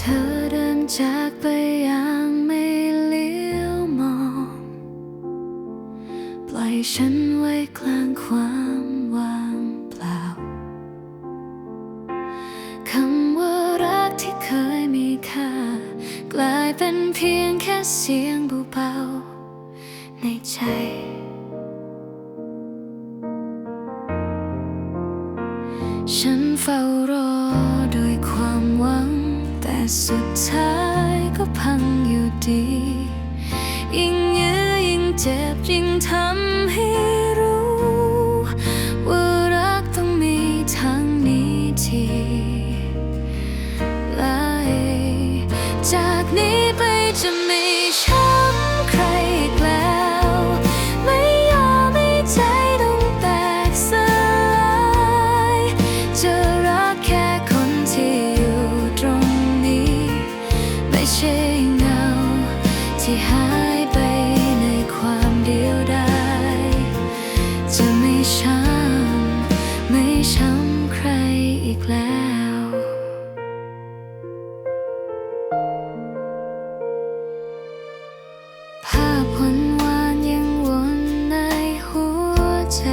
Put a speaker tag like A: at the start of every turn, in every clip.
A: ธอเดินจากไปอย่างไม่เลี้ยวมอง ปล่อยฉันไว้กลางความว่างเปล่า คำว่ารักที่เคยมีค่า กลายเป็นเพียงแค่เสียงเบาๆในใจฉันเฝ้ารอ สุดท้ายก็พังอยู่ดี ยิ่งยื้อยิ่งเจ็บยิ่งทำให้รู้ ว่ารักต้องมีทางนี้ทีไลจากนี้ไปจะ อีกแล้ว ภาพวานหวานยังวนในหัวใจ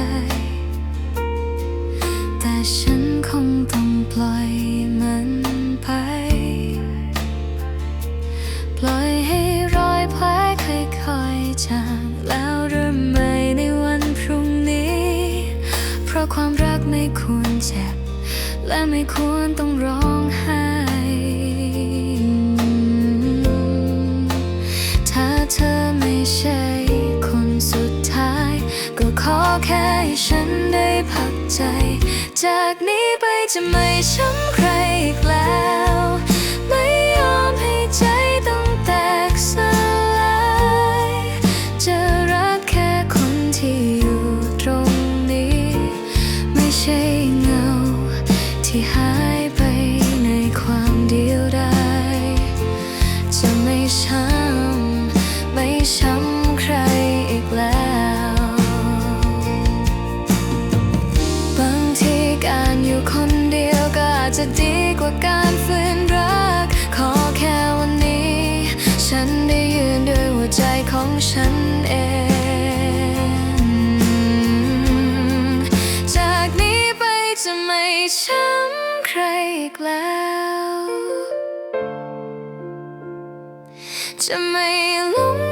A: แต่ฉันคงต้องปล่อยมันไป ปล่อยให้รอยแผลค่อยๆจางแล้วเริ่มใหม่ในวันพรุ่งนี้ เพราะความรักไม่ควร และไม่ควรต้องร้องไห้ ถ้าเธอไม่ใช่คนสุดท้าย ก็ขอแค่ให้ฉันได้พักใจ จากนี้ไปจะไม่ช้ำใคร คนเดียวก็อาจจะดีกว่าการฝืนรัก ขอแค่วันนี้ ฉันได้ยืนด้วยหัวใจของฉันเองจากนี้ไปจะไม่ช้ำใครอีกแล้ว จะไม่หลง